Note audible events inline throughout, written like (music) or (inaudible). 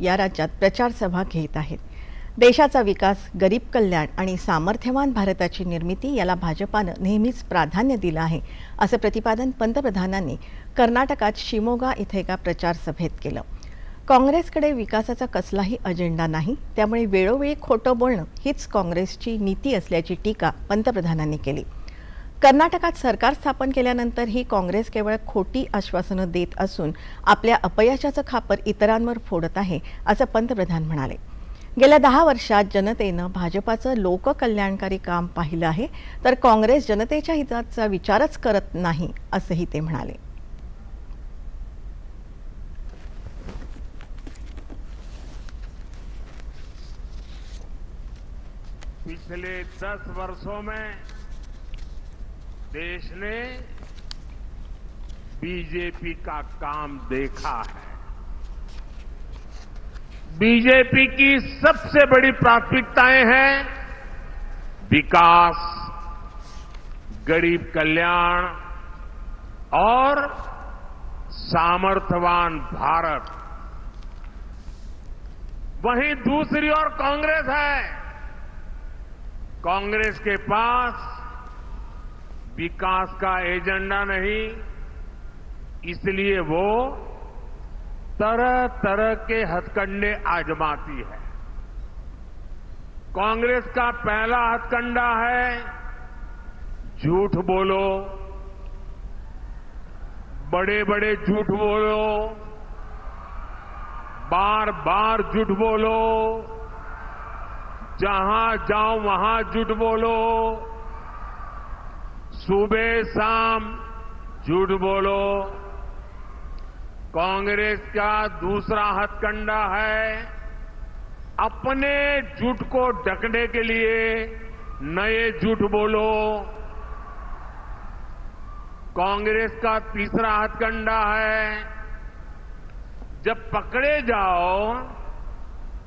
या राज्यात प्रचारसभा घेत आहेत. देशाचा विकास गरीब कल्याण आणि सामर्थ्यवान भारताची निर्मिती याला भाजपानं नेहमीच प्राधान्य दिलं आहे असं प्रतिपादन पंतप्रधानांनी कर्नाटकात शिमोगा इथे एका प्रचार सभेत केलं. काँग्रेसकडे विकासाचा कसलाही अजेंडा नाही त्यामुळे वेळोवेळी खोटं बोलणं हीच काँग्रेसची नीती असल्याची टीका पंतप्रधानांनी केली. कर्नाटकात सरकार स्थापन केल्यानंतरही काँग्रेस केवळ खोटी आश्वासनं देत असून आपल्या अपयशाचं खापर इतरांवर फोडत आहे असं पंतप्रधान म्हणाले. गेल्या दहा वर्षात जनतेनं भाजपाचं लोककल्याणकारी काम पाहिलं आहे तर काँग्रेस जनतेच्या हिताचा विचारच करत नाही असंही ते म्हणाले. पिछले दस वर्षों में देश ने बीजेपी का काम देखा है। बीजेपी की सबसे बड़ी प्राथमिकताएँ हैं विकास, गरीब कल्याण और सामर्थ्यवान भारत। वहीं दूसरी ओर कांग्रेस है। कांग्रेस के पास विकास का एजेंडा नहीं, इसलिए वो तरह तरह के हथकंडे आजमाती है। कांग्रेस का पहला हथकंडा है, झूठ बोलो बड़े बड़े झूठ बोलो बार बार झूठ बोलो, जहाँ जाओ वहाँ झूठ बोलो। सुबह शाम झूठ बोलो। कांग्रेस का दूसरा हथकंडा है। अपने झूठ को ढकने के लिए नए झूठ बोलो। कांग्रेस का तीसरा हथकंडा है। जब पकड़े जाओ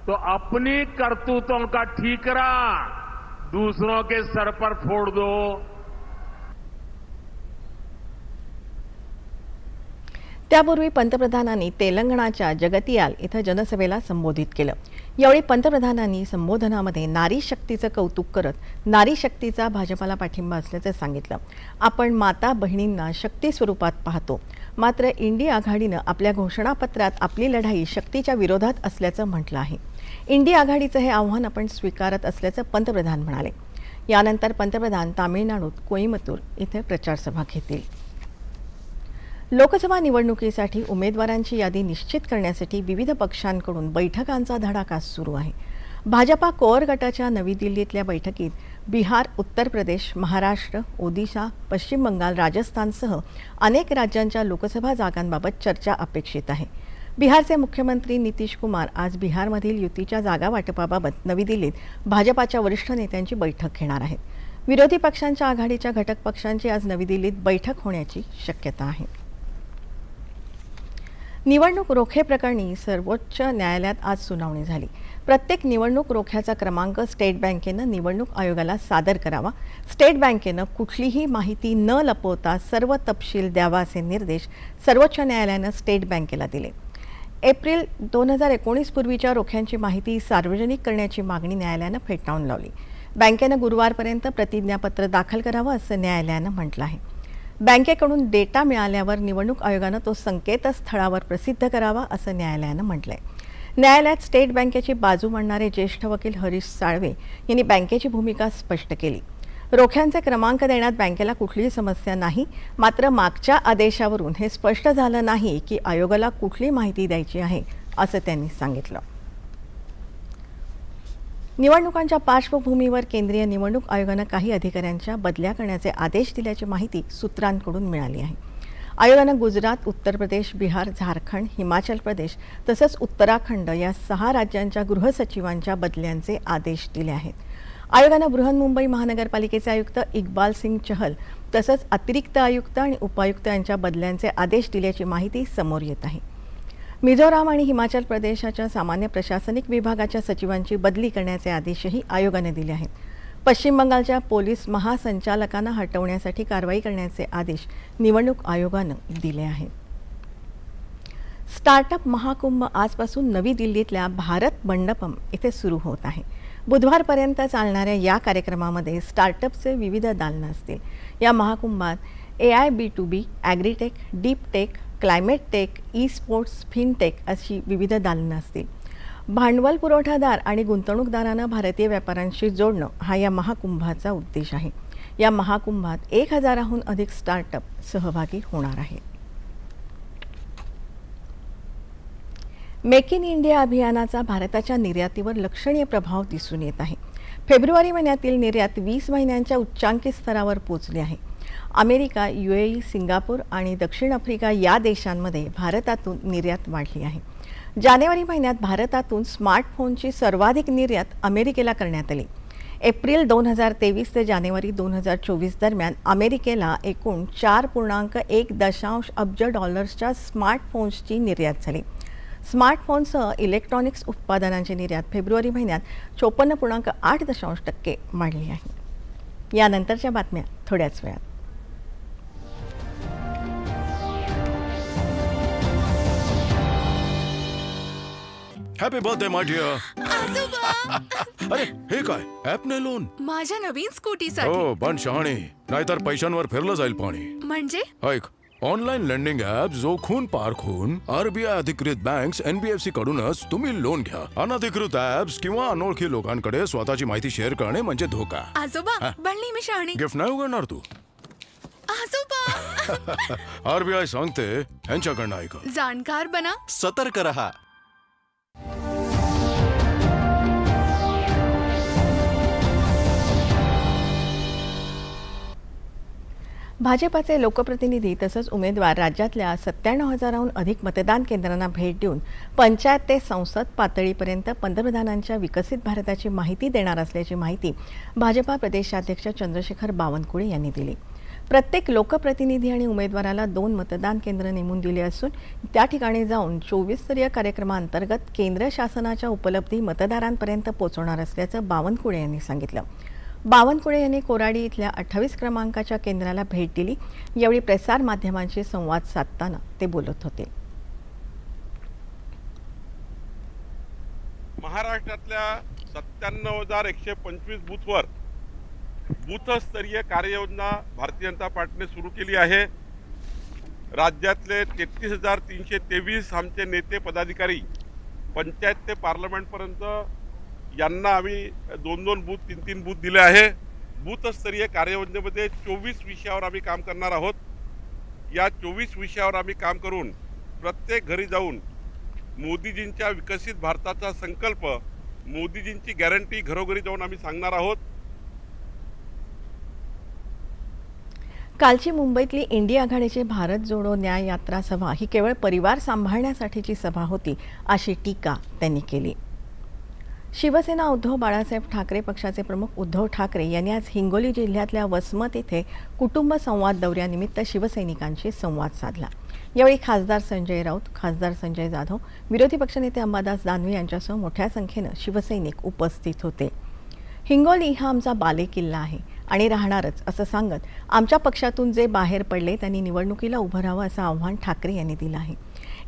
तो अपनी करतूतों का ठीकरा दूसरों के सर पर फोड़ दो। त्यापूर्वी पंतप्रधानांनी तेलंगणाच्या जगतियाल इथं जनसभेला संबोधित केलं. यावेळी पंतप्रधानांनी संबोधनामध्ये नारी शक्तीचं कौतुक करत नारी शक्तीचा भाजपाला पाठिंबा असल्याचं सांगितलं. आपण माता बहिणींना शक्ती स्वरूपात पाहतो. मात्र इंडिया आघाडीनं आपल्या घोषणापत्रात आपली लढाई शक्तीच्या विरोधात असल्याचं म्हटलं आहे. इंडिया आघाडीचं हे आव्हान आपण स्वीकारत असल्याचं पंतप्रधान म्हणाले. यानंतर पंतप्रधान तामिळनाडूत कोईमतूर इथे प्रचारसभा घेतील. लोकसभा निवडणुकीसाठी उमेदवारांची यादी निश्चित करण्यासाठी विविध पक्षांकडून बैठकांचा धडाका सुरू आहे. भाजपा कोअर गटाच्या नवी दिल्लीतल्या बैठकीत बिहार उत्तर प्रदेश महाराष्ट्र ओदिशा पश्चिम बंगाल राजस्थानसह अनेक राज्यांच्या लोकसभा जागांबाबत चर्चा अपेक्षित आहे. बिहारचे मुख्यमंत्री नितीश कुमार आज बिहारमधील युतीच्या जागा वाटपाबाबत नवी दिल्लीत भाजपाच्या वरिष्ठ नेत्यांची बैठक घेणार आहेत. विरोधी पक्षांच्या आघाडीच्या घटक पक्षांची आज नवी दिल्लीत बैठक होण्याची शक्यता आहे. निवडणूक रोखे प्रकरणी सर्वोच्च न्यायालयात आज सुनावणी झाली. प्रत्येक निवडणूक रोख्याचा क्रमांक स्टेट बँकेनं निवडणूक आयोगाला सादर करावा. स्टेट बँकेनं कुठलीही माहिती न लपवता सर्व तपशील द्यावा असे निर्देश सर्वोच्च न्यायालयानं स्टेट बँकेला दिले. एप्रिल दोन हजार एकोणीस पूर्वीच्या रोख्यांची माहिती सार्वजनिक करण्याची मागणी न्यायालयानं फेटाळून लावली. बँकेनं गुरुवारपर्यंत प्रतिज्ञापत्र दाखल करावं असं न्यायालयानं म्हटलं आहे. बँकेकडून डेटा मिळाल्यावर निवडणूक आयोगानं तो संकेतस्थळावर प्रसिद्ध करावा असं न्यायालयानं म्हटलंय. न्यायालयात स्टेट बँकेची बाजू मांडणारे ज्येष्ठ वकील हरीश साळवे यांनी बँकेची भूमिका स्पष्ट केली. रोख्यांचे क्रमांक देण्यात बँकेला कुठलीही समस्या नाही मात्र मागच्या आदेशावरून हे स्पष्ट झालं नाही की आयोगाला कुठली माहिती द्यायची आहे असं त्यांनी सांगितलं. निवडणुकांच्या पार्श्वभूमीवर केंद्रीय निवडणूक आयोगानं काही अधिकाऱ्यांच्या बदल्या करण्याचे आदेश दिल्याची माहिती सूत्रांकडून मिळाली आहे. आयोगानं गुजरात उत्तर प्रदेश बिहार झारखंड हिमाचल प्रदेश तसंच उत्तराखंड या सहा राज्यांच्या गृहसचिवांच्या बदल्यांचे आदेश दिले आहेत. आयोगानं बृहन्मुंबई महानगरपालिकेचे आयुक्त इक्बाल सिंग चहल तसंच अतिरिक्त आयुक्त आणि उपायुक्त यांच्या बदल्यांचे आदेश दिल्याची माहिती समोर येत आहे. मिझोराम आणि हिमाचल प्रदेशाच्या सामान्य प्रशासनिक विभागाच्या सचिवांची बदली करण्याचे आदेशही आयोगाने दिले आहेत. पश्चिम बंगालच्या पोलीस महासंचालकांना हटवण्यासाठी कारवाई करण्याचे आदेश निवडणूक आयोगानं दिले आहेत. स्टार्टअप महाकुंभ आजपासून नवी दिल्लीतल्या भारत मंडपम इथे सुरू होत आहे. बुधवारपर्यंत चालणाऱ्या या कार्यक्रमामध्ये स्टार्टअपचे विविध दालनं असतील. या महाकुंभात A I B to B agritech deep tech climate tech e sports fintech अशी विविध दालनं असतील. भांडवल पुरवठादार आणि गुंतवणूकदारांना भारतीय व्यापाऱ्यांशी जोडणं हा या महाकुंभाचा उद्देश आहे. या महाकुंभात एक हजाराहून अधिक स्टार्टअप सहभागी होणार आहेत. मेक इन इंडिया अभियानाचा भारताच्या निर्यातीवर लक्षणीय प्रभाव दिसून येत आहे. फेब्रुवारी महिन्यातील निर्यात वीस महिन्यांच्या उच्चांकी स्तरावर पोहोचली आहे. अमेरिका यू ए सिंगापूर आणि दक्षिण आफ्रिका या देशांमध्ये भारतातून निर्यात वाढली आहे. जानेवारी महिन्यात भारतातून स्मार्टफोनची सर्वाधिक निर्यात अमेरिकेला करण्यात आली. एप्रिल दोन हजार तेवीस ते जानेवारी दोन हजार चोवीस दरम्यान अमेरिकेला एकूण चार पूर्णांक एक दशांश अब्ज डॉलर्सच्या स्मार्टफोन्सची निर्यात झाली. स्मार्टफोनसह इलेक्ट्रॉनिक्स उत्पादनांची निर्यात फेब्रुवारी महिन्यात चोपन्न पूर्णांक आठ दशांश टक्के वाढली आहे. यानंतरच्या बातम्या थोड्याच वेळात. हॅपी बर्थडे माय डिअर आजोबा. (laughs) अरे हे काय? ऍपने लोन माझ्या नवीन स्कूटीसाठी हो पण शहाणे. नाहीतर पैशांवर फिरलं जाईल पाणी. म्हणजे? ऐक ऑनलाईन लेंडिंग ऍप जो खून पारखून आरबीआय अधिकृत बँक एनबीएफसी कडूनच तुम्ही लोन घ्या. अनधिकृत ऍप्स किंवा अनोळखी लोकांकडे स्वतःची माहिती शेअर करणे म्हणजे धोका. आजोबा बनली मी शहाणी. गिफ्ट नाही उघडणार तू. आजोबा. (laughs) आरबीआय सांगते यांच्याकडनं ऐक. जाणकार बना. सतर्क रहा. भाजपाचे लोकप्रतिनिधी तसंच उमेदवार राज्यातल्या सत्त्याण्णव हजाराहून अधिक मतदान केंद्रांना भेट देऊन पंचायत ते संसद पातळीपर्यंत पंतप्रधानांच्या विकसित भारताची माहिती देणार असल्याची माहिती भाजपा प्रदेशाध्यक्ष चंद्रशेखर बावनकुळे यांनी दिली. प्रत्येक लोकप्रतिनिधी आणि उमेदवाराला दोन मतदान केंद्र नेमून दिले असून त्या ठिकाणी जाऊन चोवीस स्तरीय कार्यक्रमांतर्गत केंद्र शासनाच्या उपलब्धी मतदारांपर्यंत पोहोचवणार असल्याचं बावनकुळे यांनी सांगितलं. बावनकुळे यांनी कोराडी इथल्या अठ्ठावीस क्रमांकाच्या केंद्राला भेट दिली. यावेळी प्रसार माध्यमांशी संवाद साधताना ते बोलत होते. महाराष्ट्रातल्या सत्त्याण्णव हजार एकशे पंचवीस बूथवर बूथस्तरीय कार्ययोजना भारतीय जनता पार्टीने सुरू केली आहे. राज्यातले तेहतीस हजार तीनशे तेवीस आमचे नेते पदाधिकारी पंचायत ते पार्लमेंटपर्यंत यांना आम्ही दोन दोन बूथ तीन तीन बूथ दिले आहे. बूथस्तरीय कार्ययोजनेमध्ये चोवीस विषयावर आम्ही काम करणार आहोत. या चोवीस विषयावर आम्ही काम करून प्रत्येक घरी जाऊन मोदीजींच्या विकसित भारताचा संकल्प मोदीजींची गॅरंटी घरोघरी जाऊन आम्ही सांगणार आहोत. कालची मुंबईतली इंडिया आघाडीची भारत जोडो न्याय यात्रा सभा ही केवळ परिवार सांभाळण्यासाठीची सभा होती अशी टीका त्यांनी केली. शिवसेना उद्धव बाळासाहेब ठाकरे पक्षाचे प्रमुख उद्धव ठाकरे यांनी आज हिंगोली जिल्ह्यातल्या वसमत येथे कुटुंब संवाद दौऱ्यानिमित्त शिवसैनिकांशी संवाद साधला. यावेळी खासदार संजय राऊत खासदार संजय जाधव विरोधी पक्षनेते अंबादास दानवे यांच्यासह मोठ्या संख्येनं शिवसैनिक उपस्थित होते. हिंगोली हा आमचा बालेकिल्ला आहे आणि राहणारच असं सांगत आमच्या पक्षातून जे बाहेर पडले त्यांनी निवडणुकीला उभं राहावं असं आव्हान ठाकरे यांनी दिलं आहे.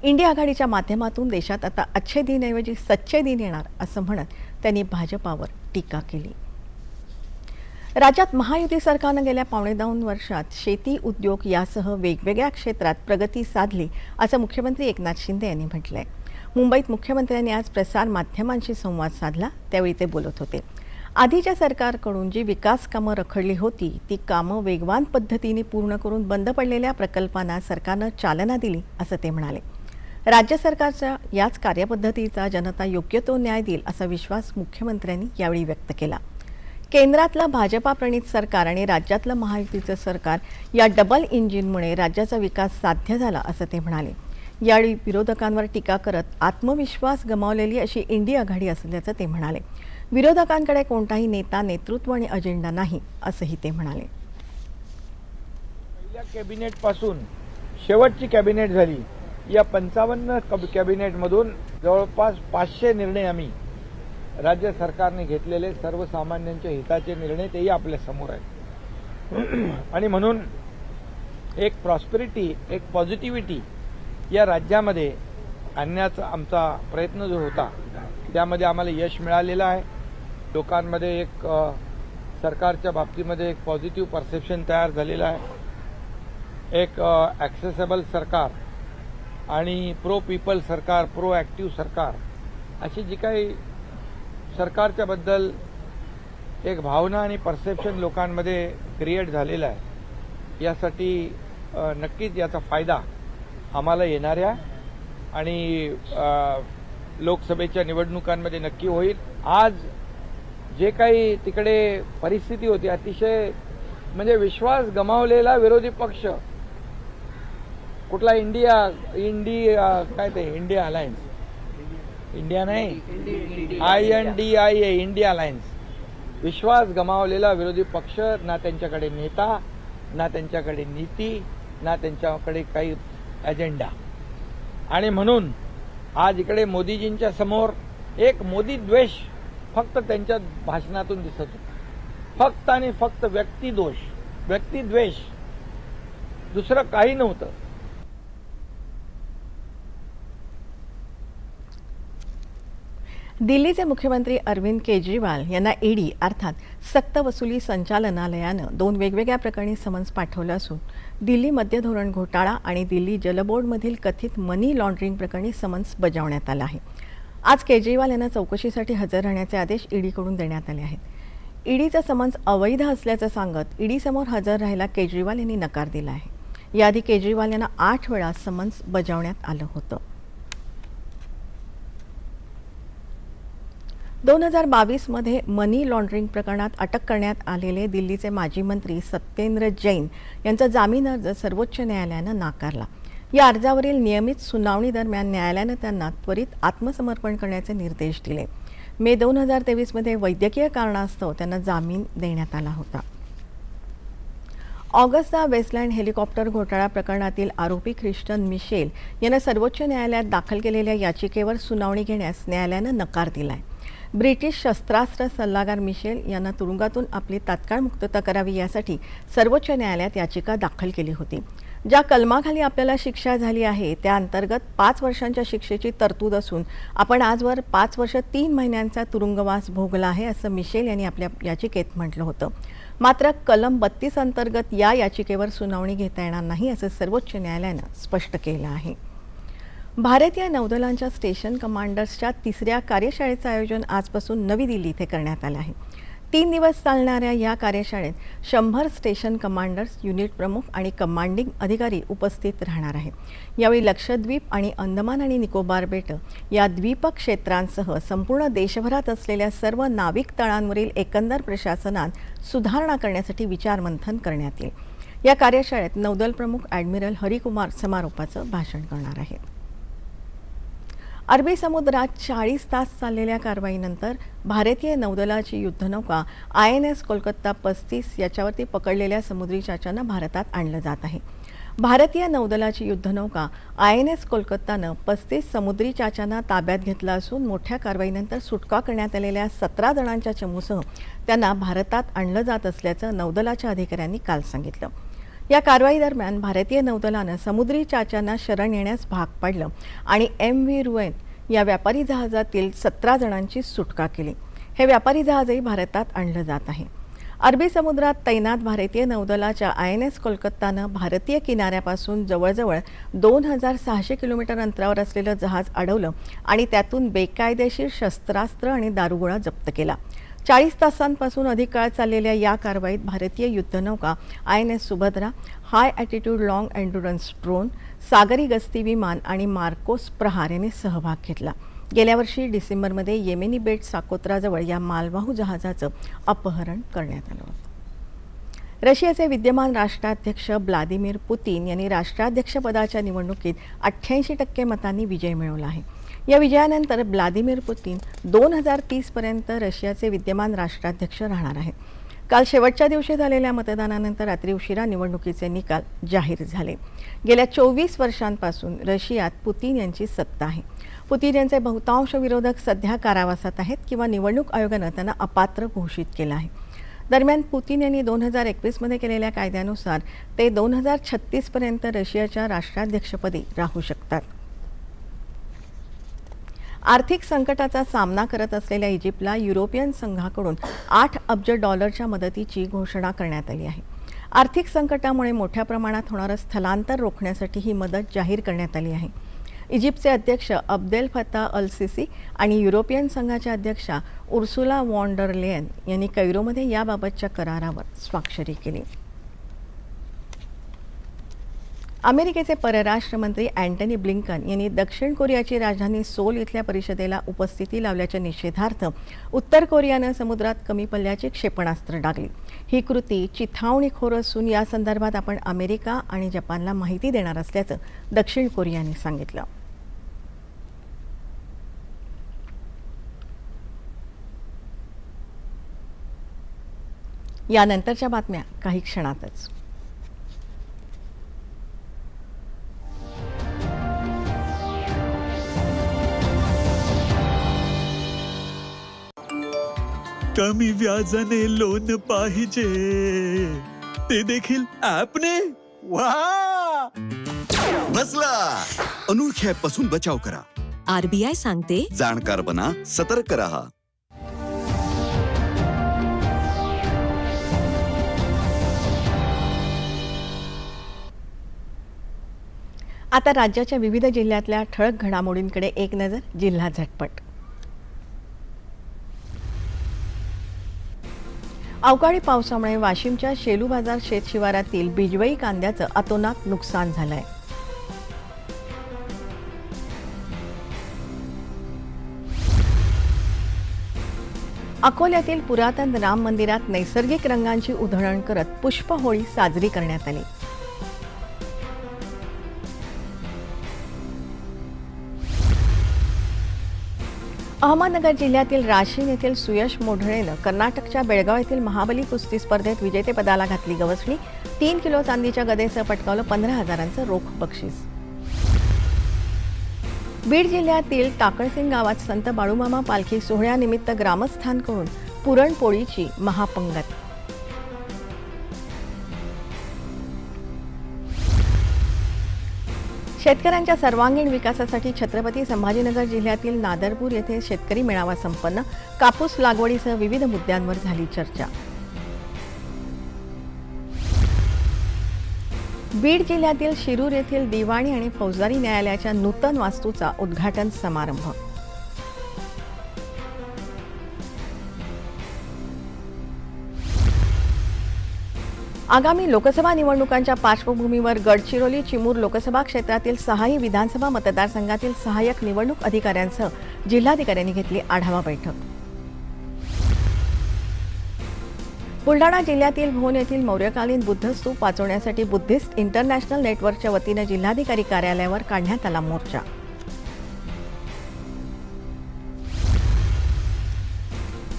इंडिया आघाडीच्या माध्यमातून देशात आता अच्छे दिनऐवजी सच्चे दिन येणार असं म्हणत त्यांनी भाजपावर टीका केली. राज्यात महायुती सरकारनं गेल्या पावणे दोन वर्षात शेती उद्योग यासह वेगवेगळ्या क्षेत्रात प्रगती साधली असं मुख्यमंत्री एकनाथ शिंदे यांनी म्हटलंय. मुंबईत मुख्यमंत्र्यांनी आज प्रसार माध्यमांशी संवाद साधला त्यावेळी ते बोलत होते. आधीच्या सरकारकडून जी विकास कामं रखडली होती ती कामं वेगवान पद्धतीने पूर्ण करून बंद पडलेल्या प्रकल्पांना सरकारनं चालना दिली असं ते म्हणाले. राज्य सरकारच्या याच कार्यपद्धतीचा जनता योग्य तो न्याय देईल असा विश्वास मुख्यमंत्र्यांनी यावेळी व्यक्त केला. केंद्रातलं भाजपा प्रणित सरकार आणि राज्यातलं महायुतीचं सरकार या डबल इंजिनमुळे राज्याचा विकास साध्य झाला असं ते म्हणाले. यावेळी विरोधकांवर टीका करत आत्मविश्वास गमावलेली अशी इंडिया आघाडी असल्याचं ते म्हणाले. विरोधकांकडे कोणताही नेता नेतृत्व आणि अजेंडा नाही असंही ते म्हणाले. पहिल्या कॅबिनेटपासून शेवटची कॅबिनेट झाली. या पंचावन्न कब कॅबिनेटमधून जवळपास पाचशे निर्णय आम्ही राज्य सरकारने घेतलेले सर्वसामान्यांच्या हिताचे निर्णय तेही आपल्यासमोर आहेत. (clears throat) आणि म्हणून एक प्रॉस्पेरिटी एक पॉझिटिव्हिटी या राज्यामध्ये आणण्याचा आमचा प्रयत्न जो होता त्यामध्ये आम्हाला यश मिळालेलं आहे. लोकांमध्ये एक सरकारच्या बाबतीमध्ये एक पॉझिटिव्ह परसेप्शन तयार झालेलं आहे. एक ॲक्सेसेबल सरकार आणि प्रो पीपल सरकार प्रो ॲक्टिव्ह सरकार अशी जी काही सरकारच्याबद्दल एक भावना आणि परसेप्शन लोकांमध्ये क्रिएट झालेलं आहे. यासाठी नक्कीच याचा फायदा आम्हाला येणाऱ्या आणि लोकसभेच्या निवडणुकांमध्ये नक्की होईल. आज जे काही तिकडे परिस्थिती होती अतिशय म्हणजे विश्वास गमावलेला विरोधी पक्ष कुठला इंडिया इंडिया काय ते इंडिया अलायन्स. इंडिया नाही. I N D I A India alliance. विश्वास गमावलेला विरोधी पक्ष ना त्यांच्याकडे नेता ना त्यांच्याकडे नीती ना त्यांच्याकडे काही अजेंडा आणि म्हणून आज इकडे मोदीजींच्या समोर एक मोदी द्वेष फक्त त्यांच्या भाषणातून दिसत होता. फक्त आणि फक्त व्यक्तिदोष व्यक्तिद्वेष दुसरं काही नव्हतं. दिल्लीचे मुख्यमंत्री अरविंद केजरीवाल यांना ईडी अर्थात सक्तवसुली संचालनालयानं दोन वेगवेगळ्या प्रकरणी समन्स पाठवलं असून दिल्ली मद्य धोरण घोटाळा आणि दिल्ली जलबोर्डमधील कथित मनी लॉन्ड्रिंग प्रकरणी समन्स बजावण्यात आलं आहे. आज केजरीवाल यांना चौकशीसाठी हजर राहण्याचे आदेश ईडीकडून देण्यात आले आहेत. ईडीचा समन्स अवैध असल्याचं सांगत ईडीसमोर हजर राहायला केजरीवाल यांनी नकार दिला आहे. याआधी केजरीवाल यांना आठ वेळा समन्स बजावण्यात आलं होतं. दोन हजार बावीसमध्ये मनी लॉन्ड्रिंग प्रकरणात अटक करण्यात आलेले दिल्लीचे माजी मंत्री सत्येंद्र जैन यांचा जामीन अर्ज सर्वोच्च न्यायालयानं नाकारला. या अर्जावरील नियमित सुनावणी दरम्यान न्यायालयानं त्यांना त्वरित आत्मसमर्पण करण्याचे निर्देश दिले. मे दोन हजार तेवीसमध्ये वैद्यकीय कारणास्तव त्यांना जामीन देण्यात आला होता. ऑगस्टा वेस्टलँड हेलिकॉप्टर घोटाळा प्रकरणातील आरोपी ख्रिश्चन मिशेल यांना सर्वोच्च न्यायालयात दाखल केलेल्या याचिकेवर सुनावणी घेण्यास न्यायालयानं नकार दिलाय. ब्रिटिश शस्त्रास्त्र सल्लागार मिशेल यांना तुरुंगातून आपली तात्काळ मुक्तता करावी यासाठी सर्वोच्च न्यायालयात याचिका दाखल केली होती. ज्या कलमाखाली आपल्याला शिक्षा झाली आहे त्या अंतर्गत पाच वर्षांच्या शिक्षेची तरतूद असून आपण आजवर पाच वर्ष तीन महिन्यांचा तुरुंगवास भोगला आहे असं मिशेल यांनी आपल्या याचिकेत म्हटलं होतं. मात्र कलम बत्तीस अंतर्गत या याचिकेवर सुनावणी घेता येणार नाही असं सर्वोच्च न्यायालयानं स्पष्ट केलं आहे. भारतीय नौदलांच्या स्टेशन कमांडर्सच्या तिसऱ्या कार्यशाळेचं आयोजन आजपासून नवी दिल्ली इथे करण्यात आलं आहे. तीन दिवस चालणाऱ्या या कार्यशाळेत शंभर स्टेशन कमांडर्स युनिट प्रमुख आणि कमांडिंग अधिकारी उपस्थित राहणार आहेत. यावेळी लक्षद्वीप आणि अंदमान आणि निकोबार बेटं या द्वीप क्षेत्रांसह संपूर्ण देशभरात असलेल्या सर्व नाविक तळांवरील एकंदर प्रशासनात सुधारणा करण्यासाठी विचारमंथन करण्यात येईल. या कार्यशाळेत नौदल प्रमुख ॲडमिरल हरिकुमार समारोपाचं भाषण करणार आहेत. अरबी समुद्रात चाळीस तास चाललेल्या कारवाईनंतर भारतीय नौदलाची युद्धनौका आय एन एस कोलकाता पस्तीस याच्यावरती पकडलेल्या समुद्री चाच्यांना भारतात आणलं जात आहे. भारतीय नौदलाची युद्धनौका आय एन एस कोलकातानं पस्तीस समुद्री चाच्यांना ताब्यात घेतलं असून मोठ्या कारवाईनंतर सुटका करण्यात आलेल्या सतरा जणांच्या चमूसह त्यांना भारतात आणलं जात असल्याचं नौदलाच्या अधिकाऱ्यांनी काल सांगितलं. या कारवाई दरम्यान भारतीय नौदलानं समुद्री चाच्यांना शरण येण्यास भाग पाडलं आणि एम व्ही रुएन या व्यापारी जहाजातील सतरा जणांची सुटका केली. हे व्यापारी जहाजही भारतात आणलं जात आहे. अरबी समुद्रात तैनात भारतीय नौदलाच्या आय एन एस कोलकातानं भारतीय किनाऱ्यापासून जवळजवळ दोन हजार सहाशे किलोमीटर अंतरावर असलेलं जहाज अडवलं आणि त्यातून बेकायदेशीर शस्त्रास्त्र आणि दारुगोळा जप्त केला. चाळीस तासांपासून अधिक काळ चाललेल्या या कारवाईत भारतीय युद्धनौका I N S Subhadra high altitude long endurance drone सागरी गस्ती विमान आणि मार्कोस प्रहार यांनी सहभाग घेतला. गेल्या वर्षी डिसेंबरमध्ये येमेनी बेट साकोत्राजवळ या मालवाहू जहाजाचं अपहरण करण्यात आलं होतं. रशियाचे विद्यमान राष्ट्राध्यक्ष व्लादिमीर पुतीन यांनी राष्ट्राध्यक्षपदाच्या निवडणुकीत अठ्ठ्याऐंशी टक्के मतांनी विजय मिळवला आहे. या विजयानंतर व्लादिमीर पुतीन दोन हजार तीसपर्यंत रशियाचे विद्यमान राष्ट्राध्यक्ष राहणार आहेत. काल शेवटच्या दिवशी झालेल्या मतदानानंतर रात्री उशिरा निवडणुकीचे निकाल जाहीर झाले. गेल्या चोवीस वर्षांपासून रशियात पुतीन यांची सत्ता आहे. पुतीन यांचे बहुतांश विरोधक सध्या कारावासात आहेत किंवा निवडणूक आयोगानं त्यांना अपात्र घोषित केलं आहे. दरम्यान पुतीन यांनी दोन हजार एकवीसमध्ये केलेल्या कायद्यानुसार ते दोन हजार छत्तीसपर्यंत रशियाच्या राष्ट्राध्यक्षपदी राहू शकतात. आर्थिक संकटाचा सामना करत असलेल्या इजिप्तला युरोपियन संघाकडून आठ अब्ज डॉलरच्या मदतीची घोषणा करण्यात आली आहे. आर्थिक संकटामुळे मोठ्या प्रमाणात होणारं स्थलांतर रोखण्यासाठी ही मदत जाहीर करण्यात आली आहे. इजिप्तचे अध्यक्ष अब्देल फत्ता अल सिसी आणि युरोपियन संघाच्या अध्यक्षा उर्सुला वॉन्डर लेयन यांनी कैरोमध्ये याबाबतच्या करारावर स्वाक्षरी केली. अमेरिकेचे परराष्ट्र मंत्री अँटनी ब्लिंकन यांनी दक्षिण कोरियाची राजधानी सोल इथल्या परिषदेला उपस्थिती लावल्याच्या निषेधार्थ उत्तर कोरियानं समुद्रात कमी पल्ल्याची क्षेपणास्त्र डागली. ही कृती चिथावणीखोर असून या संदर्भात आपण अमेरिका आणि जपानला माहिती देणार असल्याचं दक्षिण कोरियाने सांगितलं. यानंतरच्या बातम्या काही क्षणातच. कमी व्याजाने लोन पाहिजे. ते देखील ऍपने वा बसला. अनोळख्यापासून बचाव करा. आरबीआय सांगते? जाणकार बना सतर्क रहा. आता राज्याच्या विविध जिल्ह्यातल्या ठळक घडामोडींकडे एक नजर जिल्हा झटपट. अवकाळी पावसामुळे वाशिमच्या शेलू बाजार शेत शिवारातील बिजवई कांद्याचं अतोनात नुकसान झालंय. अकोल्यातील पुरातन राम मंदिरात नैसर्गिक रंगांची उधळण करत पुष्पहोळी साजरी करण्यात आली. अहमदनगर जिल्ह्यातील राशीन येथील सुयश मोढळेनं कर्नाटकच्या बेळगाव येथील महाबली कुस्ती स्पर्धेत विजेतेपदाला घातली गवसणी. तीन किलो चांदीच्या गदेसह पटकावलं पंधरा हजारांचं रोख बक्षीस. बीड जिल्ह्यातील टाकळसिंग गावात संत बाळूमामा पालखी सोहळ्यानिमित्त ग्रामस्थांकडून पुरणपोळीची महापंगत. शेतकऱ्यांच्या सर्वांगीण विकासासाठी छत्रपती संभाजीनगर जिल्ह्यातील नादरपूर येथे शेतकरी मेळावा संपन्न. कापूस लागवडीसह विविध मुद्द्यांवर झाली चर्चा. बीड जिल्ह्यातील शिरूर येथील दिवाणी आणि फौजदारी न्यायालयाच्या नूतन वास्तूचा उद्घाटन समारंभ. आगामी लोकसभा निवडणुकांच्या पार्श्वभूमीवर गडचिरोली चिमूर लोकसभा क्षेत्रातील सहाही विधानसभा मतदारसंघातील सहाय्यक निवडणूक अधिकाऱ्यांसह जिल्हाधिकाऱ्यांनी घेतली आढावा बैठक. बुलढाणा जिल्ह्यातील भोन येथील मौर्यकालीन बुद्ध स्तूप वाचवण्यासाठी बुद्धिस्ट इंटरनॅशनल नेटवर्कच्या वतीनं जिल्हाधिकारी कार्यालयावर काढण्यात आला मोर्चा.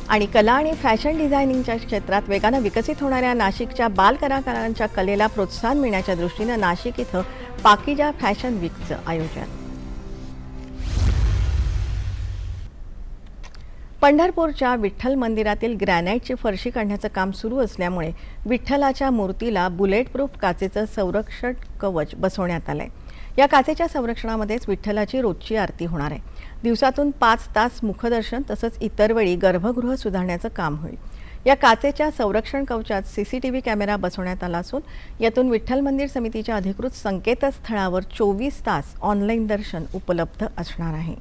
आणि कला आणि फॅशन डिझायनिंगच्या क्षेत्रात वेगानं विकसित होणाऱ्या नाशिकच्या बालकलाकारांच्या कलेला प्रोत्साहन मिळण्याच्या दृष्टीनं नाशिक इथं पाकिजा फॅशन वीकचं आयोजन. पंढरपूरच्या विठ्ठल मंदिरातील ग्रॅनाईटची फरशी काढण्याचं काम सुरू असल्यामुळे विठ्ठलाच्या मूर्तीला बुलेट प्रूफ काचेचं संरक्षण कवच बसवण्यात आलंय. या काचेच्या संरक्षणामध्येच विठ्ठलाची रोजची आरती होणार आहे. दिवसातून पाच तास मुखदर्शन तसंच इतर वेळी गर्भगृह सुधारण्याचं काम होईल. या काचेच्या संरक्षण कवचात सीसीटीव्ही कॅमेरा बसवण्यात आला असून यातून विठ्ठल मंदिर समितीच्या अधिकृत संकेतस्थळावर चोवीस तास ऑनलाईन दर्शन उपलब्ध असणार आहे.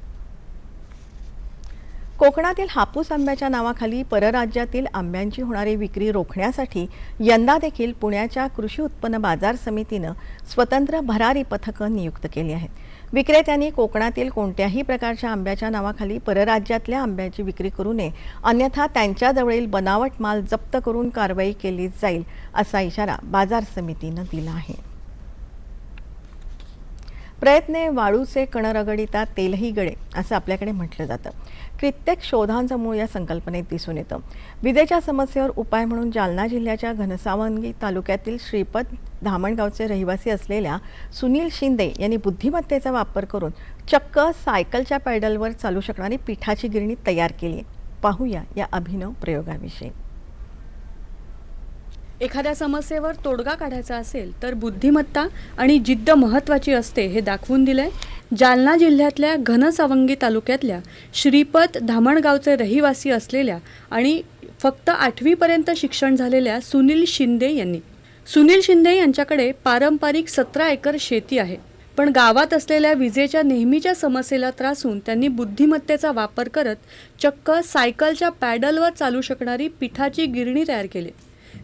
कोकणातील हापूस आंब्याच्या नावाखाली परराज्यातील आंब्यांची होणारी विक्री रोखण्यासाठी यंदा देखील पुण्याच्या कृषी उत्पन्न बाजार समितीनं स्वतंत्र भरारी पथकं नियुक्त केली आहेत. विक्रेत्यांनी कोकणातील कोणत्याही प्रकारच्या आंब्याच्या नावाखाली परराज्यातल्या आंब्याची विक्री करू नये अन्यथा त्यांच्याजवळील बनावट माल जप्त करून कारवाई केली जाईल असा इशारा बाजार समितीनं दिला आहे. प्रयत्ने वाळूचे कण रगडिता तेलही गळे असं आपल्याकडे म्हटलं जातं. कित्येक शोधांचं मूळ या संकल्पनेत दिसून येतं. विजेच्या समस्येवर उपाय म्हणून जालना जिल्ह्याच्या घनसावंगी तालुक्यातील श्रीपद धामणगावचे रहिवासी असलेल्या सुनील शिंदे यांनी बुद्धिमत्तेचा वापर करून चक्क सायकलच्या पॅडलवर चालू शकणारी पिठाची गिरणी तयार केली. पाहूया या अभिनव प्रयोगाविषयी. एखाद्या समस्येवर तोडगा काढायचा असेल तर बुद्धिमत्ता आणि जिद्द महत्त्वाची असते हे दाखवून दिलंय जालना जिल्ह्यातल्या घनसावंगी तालुक्यातल्या श्रीपत धामणगावचे रहिवासी असलेल्या आणि फक्त आठवीपर्यंत शिक्षण झालेल्या सुनील शिंदे यांनी. सुनील शिंदे यांच्याकडे पारंपरिक सतरा एकर शेती आहे पण गावात असलेल्या विजेच्या नेहमीच्या समस्येला त्रासून त्यांनी बुद्धिमत्तेचा वापर करत चक्क सायकलच्या पॅडलवर चालू शकणारी पिठाची गिरणी तयार केली.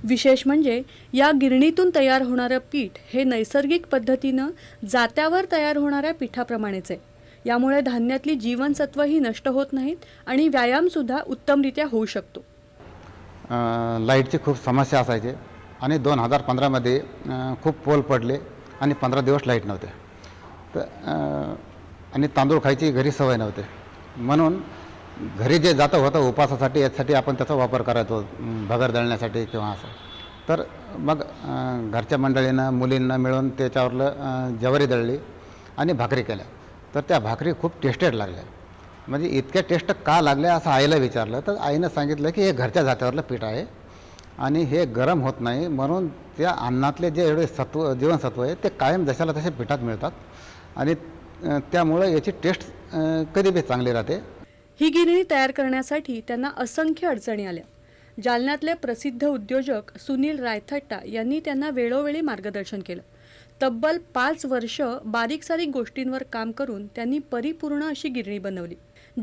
विशेष म्हणजे या गिरणीतून तयार होणारं पीठ हे नैसर्गिक पद्धतीनं जात्यावर तयार होणाऱ्या पिठाप्रमाणेच. आहे यामुळे धान्यातली जीवनसत्वही नष्ट होत नाहीत आणि व्यायामसुद्धा उत्तमरित्या होऊ शकतो. लाईटची खूप समस्या असायची आणि दोन हजार पंधरामध्ये खूप पोल पडले आणि पंधरा दिवस लाइट नव्हते. तर आणि तांदूळ खायची घरी सवय नव्हते. म्हणून घरी जे जातं होतं उपासासाठी यासाठी आपण त्याचा वापर करायचो भगर दळण्यासाठी किंवा असं. तर मग घरच्या मंडळीनं मुलींना मिळून त्याच्यावरलं जवारी दळली आणि भाकरी केल्या. तर त्या भाकरी खूप टेस्टेड लागल्या. म्हणजे इतक्या टेस्ट का लागल्या असं आईला विचारलं. तर आईनं सांगितलं की हे घरच्या जात्यावरलं पीठ आहे आणि हे गरम होत नाही म्हणून त्या अन्नातले जे एवढे सत्व जीवनसत्व आहे ते कायम जशाला तसे पिठात मिळतात आणि त्यामुळं याची टेस्ट कधी बी चांगली राहते. ही गिरणी तयार करण्यासाठी त्यांना असंख्य अडचणी आल्या. जालन्यातले प्रसिद्ध उद्योजक सुनील रायथट्टा यांनी त्यांना वेळोवेळी मार्गदर्शन केलं. तब्बल पाच वर्ष बारीक सारीक गोष्टींवर काम करून त्यांनी परिपूर्ण अशी गिरणी बनवली.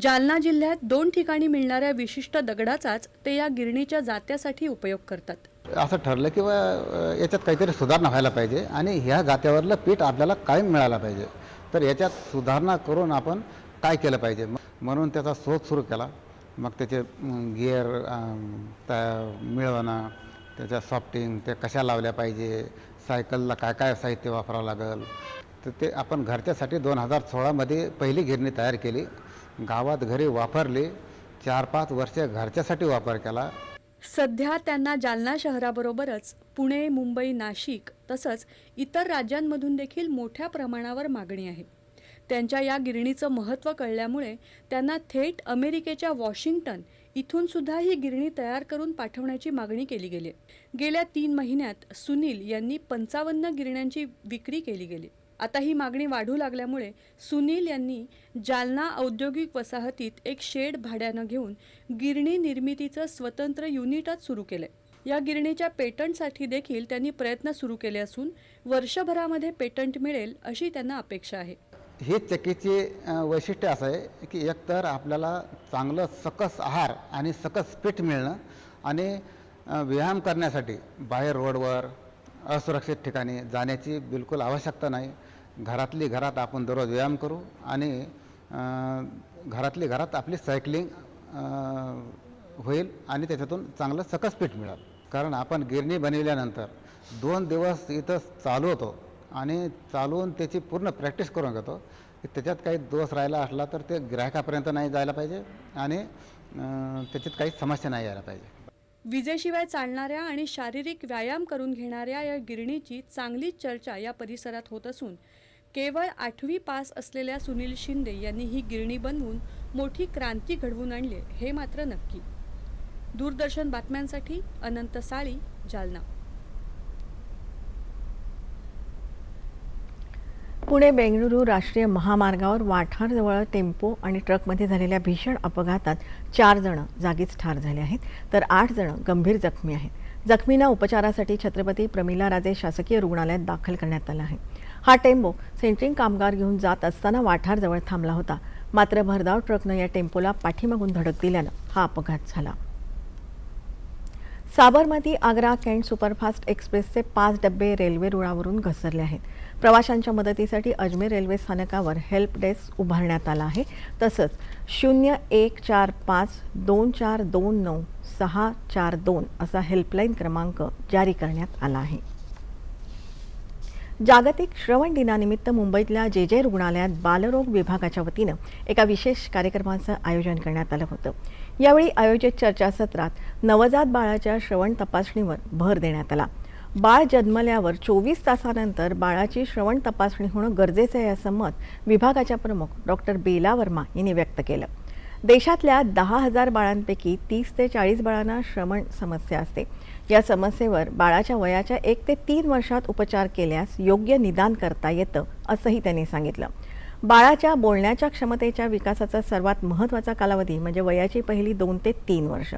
जालना जिल्ह्यात दोन ठिकाणी मिळणाऱ्या विशिष्ट दगडाचाच ते या गिरणीच्या जात्यासाठी उपयोग करतात. असं ठरलं की याच्यात काहीतरी सुधारणा व्हायला पाहिजे आणि ह्या जात्यावरलं पीठ आपल्याला कायम मिळायला पाहिजे. तर याच्यात सुधारणा करून आपण काय केलं पाहिजे? मग म्हणून त्याचा शोध सुरू केला. मग त्याचे गिअर त्या मिळवणं त्याच्या सॉफ्टिंग ते कशा लावल्या पाहिजे सायकलला काय काय साहित्य वापरावं लागेल. तर ते आपण घरच्यासाठी दोन हजार सोळामध्ये पहिली गिरणी तयार केली. गावात घरी वापरली. चार पाच वर्ष घरच्यासाठी वापर केला. सध्या त्यांना जालना शहराबरोबरच पुणे मुंबई नाशिक तसंच इतर राज्यांमधून देखील मोठ्या प्रमाणावर मागणी आहे. त्यांच्या या गिरणीचं महत्त्व कळल्यामुळे त्यांना थेट अमेरिकेच्या वॉशिंग्टन इथून सुद्धा ही गिरणी तयार करून पाठवण्याची मागणी केली गेली. आहे. गेल्या तीन महिन्यात सुनील यांनी पंचावन्न गिरण्यांची विक्री केली गेली. आता ही मागणी वाढू लागल्यामुळे सुनील यांनी जालना औद्योगिक वसाहतीत एक शेड भाड्यानं घेऊन गिरणी निर्मितीचं स्वतंत्र युनिटच सुरू केलंय. या गिरणीच्या पेटंटसाठी देखील त्यांनी प्रयत्न सुरू केले असून वर्षभरामध्ये पेटंट मिळेल अशी त्यांना अपेक्षा आहे. हे चकीचे वैशिष्ट्य असं आहे की एकतर आपल्याला चांगलं सकस आहार आणि सकस पीठ मिळणं आणि व्यायाम करण्यासाठी बाहेर रोडवर असुरक्षित ठिकाणी जाण्याची बिलकुल आवश्यकता नाही. घरातली घरात आपण दररोज व्यायाम करू आणि घरातली घरात आपली सायकलिंग होईल आणि त्याच्यातून चांगलं सकस पीठ मिळेल. कारण आपण गिरणी बनविल्यानंतर दोन दिवस इथं चालवतो आणि चालवून त्याची पूर्ण प्रॅक्टिस करून घेतो. त्याच्यात काही दोष राहिला असला तर ते ग्राहकापर्यंत नाही जायला पाहिजे आणि त्याच्यात काही समस्या नाही यायला पाहिजे. विजेशिवाय चालणाऱ्या आणि शारीरिक व्यायाम करून घेणाऱ्या या गिरणीची चांगलीच चर्चा या परिसरात होत असून केवळ आठवी पास असलेल्या सुनील शिंदे यांनी ही गिरणी बनवून मोठी क्रांती घडवून आणली आहे, हे मात्र नक्की. दूरदर्शन बातम्यांसाठी अनंत साळी जालना. पुणे बेंगळुरू राष्ट्रीय महामार्गावर वाठारजवळ टेम्पो आणि ट्रकमध्ये झालेल्या भीषण अपघातात चार जण जागीच ठार झाले आहेत तर आठ जण गंभीर जखमी आहेत. जखमींना उपचारासाठी छत्रपती प्रमिला राजे शासकीय रुग्णालयात दाखल करण्यात आला आहे. हा टेम्पो सेंट्रिंग कामगार घेऊन जात असताना वाठारजवळ थांबला होता. मात्र भरधाव ट्रकनं या टेम्पोला पाठीमागून धडक दिल्यानं हा अपघात झाला. साबरमती आग्रा कॅन्ट सुपरफास्ट एक्सप्रेसचे पाच डबे रेल्वे रुळावरून घसरले आहेत. प्रवाशांच्या मदतीसाठी अजमेर रेल्वे स्थानकावर हेल्प डेस्क उभारण्यात आला आहे. तसंच शून्य एक चार पाच दोन चार दोन नऊ सहा चार दोन असा हेल्पलाईन क्रमांक जारी करण्यात आला आहे. जागतिक श्रवण दिनानिमित्त मुंबईतल्या जे जे रुग्णालयात बालरोग विभागाच्या वतीनं एका विशेष कार्यक्रमाचं आयोजन करण्यात आलं होतं. यावेळी आयोजित चर्चासत्रात नवजात बाळाच्या श्रवण तपासणीवर भर देण्यात आला. बाळ जन्मल्यावर चोवीस तासानंतर बाळाची श्रवण तपासणी होणं गरजेचं आहे असं मत विभागाच्या प्रमुख डॉक्टर बेला वर्मा यांनी व्यक्त केलं. देशातल्या दहा हजार बाळांपैकी तीस ते चाळीस बाळांना श्रवण समस्या असते. या समस्येवर बाळाच्या वयाच्या एक ते तीन वर्षात उपचार केल्यास योग्य निदान करता येतं असंही त्यांनी सांगितलं. बाळाच्या बोलण्याच्या क्षमतेच्या विकासाचा सर्वात महत्त्वाचा कालावधी म्हणजे वयाची पहिली दोन ते तीन वर्ष.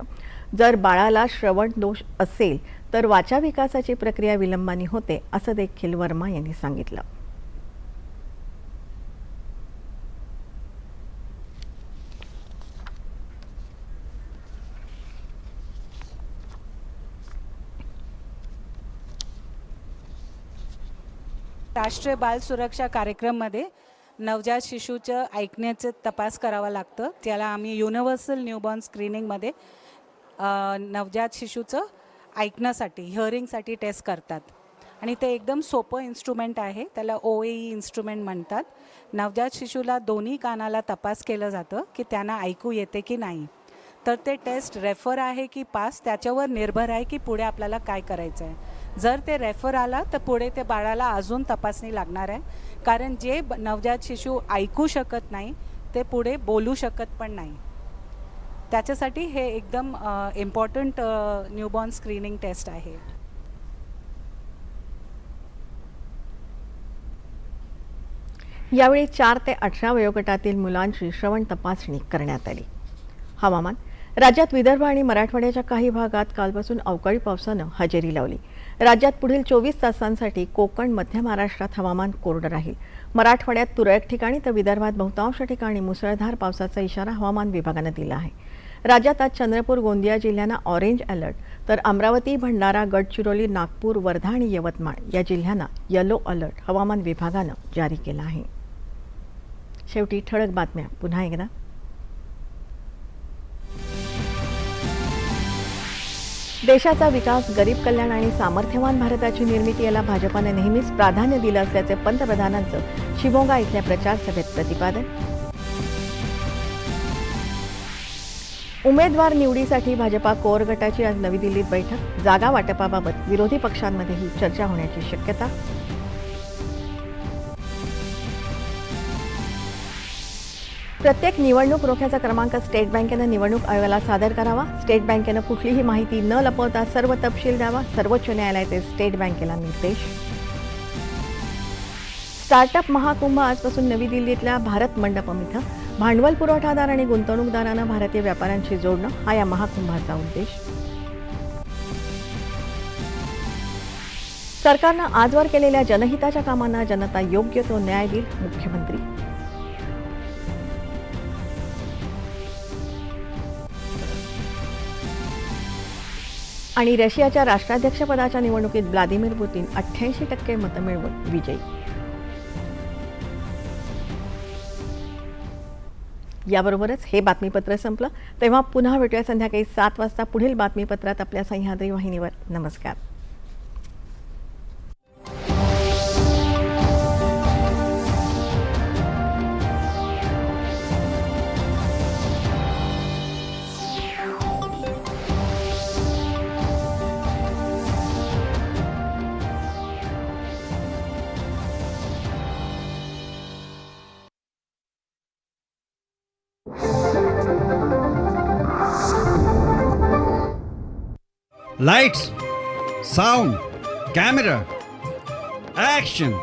जर बाळाला श्रवण दोष असेल तर वाचा विकासाची प्रक्रिया विलंबानी होते असं देखील वर्मा यांनी सांगितलं. राष्ट्रीय बाल सुरक्षा कार्यक्रममध्ये नवजात शिशूचं ऐकण्याचं तपास करावं लागतं. त्याला आम्ही युनिव्हर्सल न्यूबॉर्न स्क्रीनिंगमध्ये नवजात शिशूचं ऐकण्यासाठी हिअरिंगसाठी टेस्ट करतात. आणि ते एकदम सोपं इन्स्ट्रुमेंट आहे त्याला ओ ए ई इन्स्ट्रुमेंट म्हणतात. नवजात शिशूला दोन्ही कानाला तपास केलं जातं की त्यांना ऐकू येते की नाही. तर ते टेस्ट रेफर आहे की पास त्याच्यावर निर्भर आहे की पुढे आपल्याला काय करायचं आहे जर ते रेफर आला तर पुढे ते बाळाला अजून तपासणी लागणार आहे. कारण जे नवजात शिशू ऐकू शकत नाही ते पुढे बोलू शकत पण नाही. त्याच्यासाठी हे एकदम इम्पॉर्टंट न्यूबॉर्न स्क्रीनिंग टेस्ट आहे. यावेळी चार ते अठरा वयोगटातील मुलांची श्रवण तपासणी करण्यात आली. हवामान. राज्यात विदर्भ आणि मराठवाड्याच्या काही भागात कालपासून अवकाळी पावसानं हजेरी लावली. राज्यात पुढील चोवीस तासांसाठी कोकण मध्य महाराष्ट्रात हवामान कोरडं राहील. मराठवाड्यात तुरळक ठिकाणी तर विदर्भात बहुतांश ठिकाणी मुसळधार पावसाचा इशारा हवामान विभागानं दिला आहे. राज्यात आज चंद्रपूर गोंदिया जिल्ह्यांना ऑरेंज अलर्ट. तर अमरावती भंडारा गडचिरोली नागपूर वर्धा आणि यवतमाळ या जिल्ह्यांना येलो अलर्ट हवामान विभागानं जारी केला आहे. शेवटी ठळक बातम्या. पुन्हा एकदा. देशाचा विकास गरीब कल्याण आणि सामर्थ्यवान भारताची निर्मिती याला भाजपाने नेहमीच प्राधान्य दिलं असल्याचे पंतप्रधानांचं शिमोगा इथल्या प्रचार सभेत प्रतिपादन उमेदवार निवडीसाठी भाजपा कोर गटाची आज नवी दिल्लीत बैठक. जागा वाटपाबाबत विरोधी पक्षांमध्येही चर्चा होण्याची शक्यता. प्रत्येक निवडणूक रोख्याचा क्रमांक स्टेट बँकेनं निवडणूक आयोगाला सादर करावा. स्टेट बँकेनं कुठलीही माहिती न लपवता सर्व तपशील द्यावा. सर्वोच्च न्यायालयाचे स्टेट बँकेला निर्देश. स्टार्टअप महाकुंभ आजपासून नवी दिल्लीतल्या भारत मंडपम इथं. भांडवल पुरवठादार आणि गुंतवणूकदारांना भारतीय व्यापाऱ्यांशी जोडणं हा या महाकुंभाचा उद्देश. सरकारनं आजवर केलेल्या जनहिताच्या कामांना जनता योग्य तो न्याय देईल मुख्यमंत्री. आणि रशियाच्या राष्ट्राध्यक्षपदाच्या निवडणुकीत व्लादिमीर पुतीन अठ्ठ्याऐंशी टक्के मतं मिळवून विजयी. याबरोबरच हे बातमीपत्र संपलं. तेव्हा पुन्हा भेटूया संध्याकाळी सात वाजता पुढील बातमीपत्रात आपल्या सह्याद्री वाहिनीवर. नमस्कार. lights, sound, camera, action.